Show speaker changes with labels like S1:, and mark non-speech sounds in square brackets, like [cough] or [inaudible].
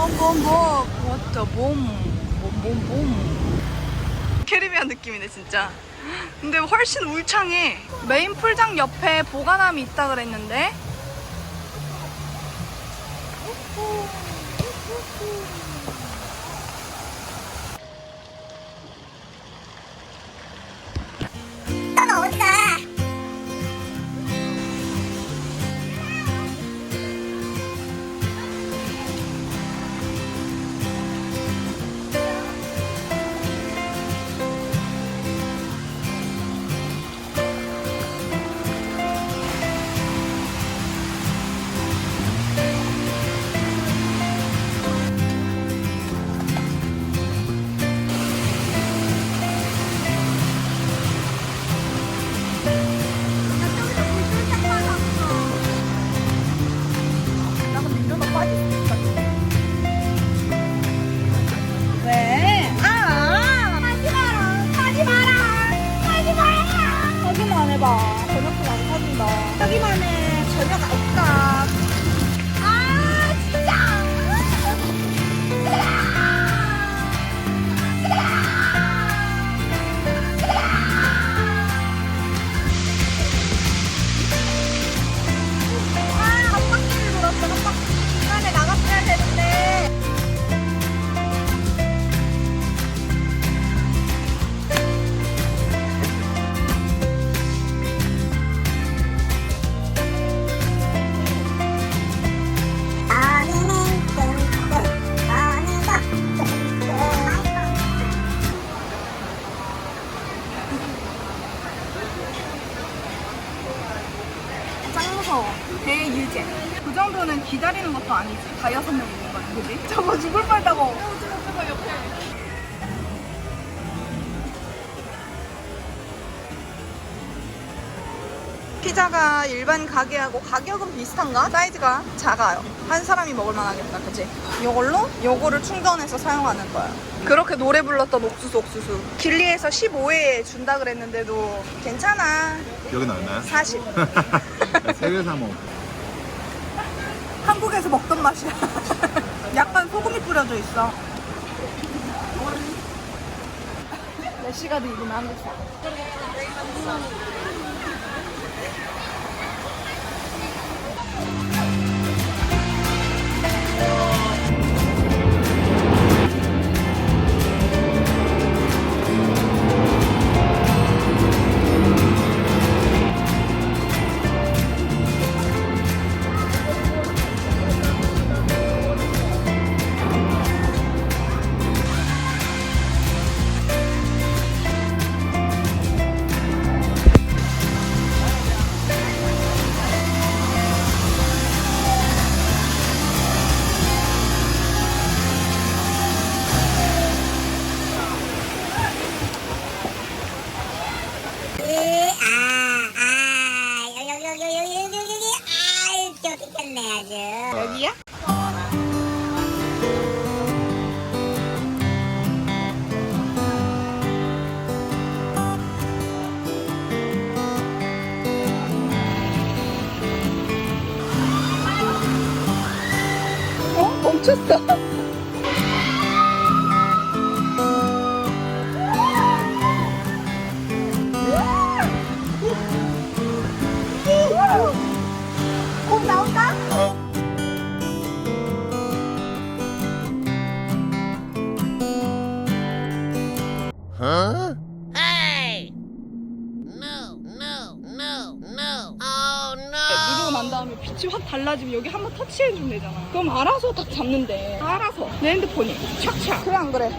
S1: 봄봄봄 워터 봄 봄봄봄 캐리비안 느낌이네 진짜. 근데 훨씬 울창해. 메인 풀장 옆에 보관함이 있다 그랬는데 그 정도는 기다리는 것도 아니지 다 여섯 명 있는 거야 그지? 저거 죽을 뻔했다고 피자가 일반 가게하고 가격은 비슷한가? 사이즈가 작아요. 한 사람이 먹을 만하겠다, 그치? 이걸로 요거를 충전해서 사용하는 거야. 그렇게 노래 불렀던 옥수수 옥수수. 길리에서 15회에 준다 그랬는데도 괜찮아.
S2: 여기는 얼마야?
S1: 40.
S2: 세개 사 먹어.
S1: 한국에서 먹던 맛이야. [laughs] 약간 소금이 뿌려져 있어. 레시가드 입으면 한
S3: 있겠네, 아주.
S1: 여기야? 어? 멈췄어.
S4: Hey! No, no, no, no. Oh no!
S1: 누르고 난 다음에 빛이 확 달라지면 여기 한번 터치해주면 되잖아. 그럼 알아서 딱 잡는데. 알아서. 내 핸드폰이. 착착. 그래, 안 그래?